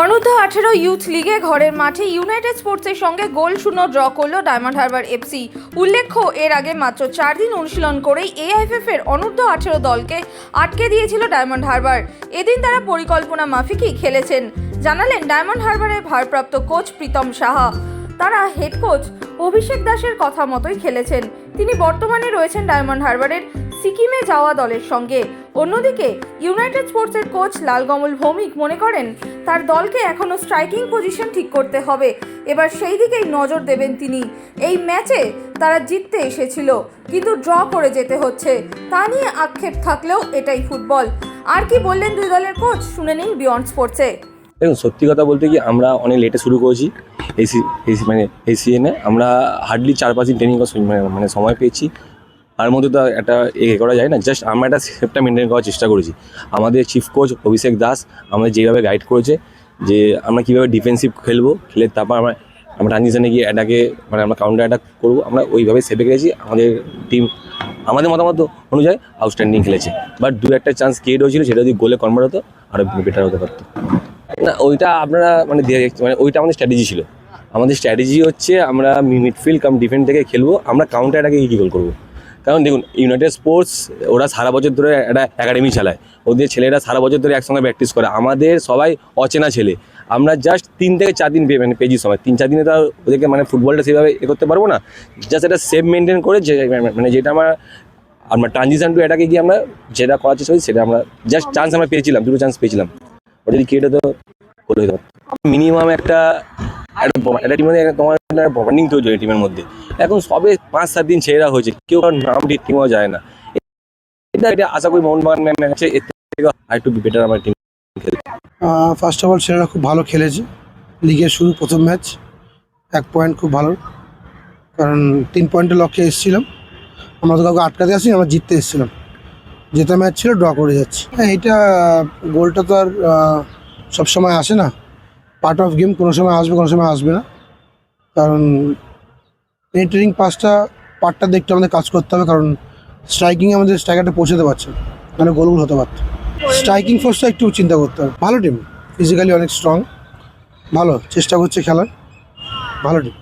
অনূর্ধ্ব আঠেরো ইউথ লিগে ঘরের মাঠে ইউনাইটেড স্পোর্টসের সঙ্গে গোল শূন্য ড্র করল ডায়মন্ড হারবার এফসি। উল্লেখ্য, এর আগে মাত্র চার দিন অনুশীলন করেই এআইএফএফ এর অনূর্ধ্ব আঠেরো দলকে আটকে দিয়েছিল ডায়মন্ড হারবার। এদিন তারা পরিকল্পনা মাফিকই খেলেছেন, জানালেন ডায়মন্ড হারবারের ভারপ্রাপ্ত কোচ প্রীতম সাহা। তারা হেড কোচ অভিষেক দাসের কথা মতোই খেলেছেন। তিনি বর্তমানে রয়েছেন ডায়মন্ড হারবারের সিকিমে যাওয়া দলের সঙ্গে। অন্যদিকে, ইউনাইটেড স্পোর্টসের কোচ লালকমল ভৌমিক মনে করেন, তার দলকে এখনও স্ট্রাইকিং পজিশন ঠিক করতে হবে। এবার সেই দিকেই নজর দেবেন তিনি। এই ম্যাচে তারা জিততে এসেছিল, কিন্তু ড্র করে যেতে হচ্ছে। তা নিয়ে আক্ষেপ থাকলেও এটাই ফুটবল। আর কি বললেন দুই দলের কোচ? শুনে নিন বিয়ন্ড স্পোর্টসে। দেখুন, সত্যি কথা বলতে কি, আমরা অনেক লেটে শুরু করেছি এসি এসি মানে এসিএনে। আমরা হার্ডলি চার পাঁচ দিন ট্রেনিং মানে সময় পেয়েছি। তার মধ্যে তো একটা এ করা যায় না। জাস্ট আমরা একটা সেফটা মেনটেন করার চেষ্টা করেছি। আমাদের চিফ কোচ অভিষেক দাস আমাদের যেভাবে গাইড করেছে, যে আমরা কীভাবে ডিফেন্সিভ খেলব, খেলে তারপর আমরা আমরা ট্রানজিশনে গিয়ে অ্যাটাকে মানে আমরা কাউন্টার অ্যাটাক করব। আমরা ওইভাবে সেভে গেছি আমাদের টিম আমাদের মতামত অনুযায়ী আউটস্ট্যান্ডিং খেলেছে। বাট দু একটা চান্স ক্রিয়েট হয়েছিল, সেটা যদি গোলে কনভার্ট হতো আরও বেটার হতে পারতো। না, ওইটা আপনারা মানে মানে ওইটা আমাদের স্ট্র্যাটেজি ছিল। আমাদের স্ট্র্যাটেজি হচ্ছে আমরা মিডফিল্ড কাম ডিফেন্ড থেকে খেলব। আমরা কাউন্টার অ্যাটাকে কী গোল করব? কারণ দেখুন ইউনাইটেড স্পোর্টস ওরা সারা বছর ধরে একটা একাডেমি চালায়। ওদের ছেলেরা সারা বছর ধরে একসঙ্গে প্র্যাকটিস করে। আমাদের সবাই অচেনা ছেলে। আমরা জাস্ট তিন থেকে চার দিন মানে পেয়েছি সময়। তিন চার দিনে তো ওদেরকে মানে ফুটবলটা সেভাবে এ করতে পারব না। জাস্ট এটা সেফ মেনটেন করে যে মানে যেটা আমার আমরা ট্রানজিশন টু এটাকে গিয়ে আমরা যেটা করার চেষ্টা করি, সেটা আমরা জাস্ট চান্স আমরা পেয়েছিলাম, দুটো চান্স পেয়েছিলাম। ওটা যদি ক্রিয়েট তো করে মিনিমাম একটা একটা টিমের তোমার বন্ডিং তৈরি হয় টিমের মধ্যে। এখন সবে পাঁচ, সাত দিন ছেড়া হয়েছে। কেউ কারোর নাম ঠিক টিমও যায় না। এটা এটা আশা করি মোহনবাগান ম্যাচে এর থেকে আর একটু বেটার আমার টিম ফার্স্ট অফ অল ছেলেরা খুব ভালো খেলেছে। লিগের শুরু প্রথম ম্যাচ এক পয়েন্ট খুব ভালো। কারণ তিন পয়েন্টের লক্ষ্যে এসেছিলাম। আমরা তো কাউকে আটকাতে আসি আমরা জিততে এসেছিলাম। জেতা ম্যাচ ছিল ড্র করে যাচ্ছি। হ্যাঁ এইটা গোলটা তো আর সবসময় আসে না। পার্ট অফ গেম কোনো সময় আসবে, কোনো সময় আসবে না। কারণ পেনিট্রেটিং পাসটা, পার্টটা দেখতে আমাদের কাজ করতে হবে, কারণ স্ট্রাইকিংয়ে আমাদের স্ট্রাইকারটা পৌঁছাতে পারছে মানে গোলগুল হতে পারত স্ট্রাইকিং ফোর্সটা একটু চিন্তা করতে হবে। ভালো টিম ফিজিক্যালি অনেক স্ট্রং ভালো, চেষ্টা করছে খেলার। ভালো টিম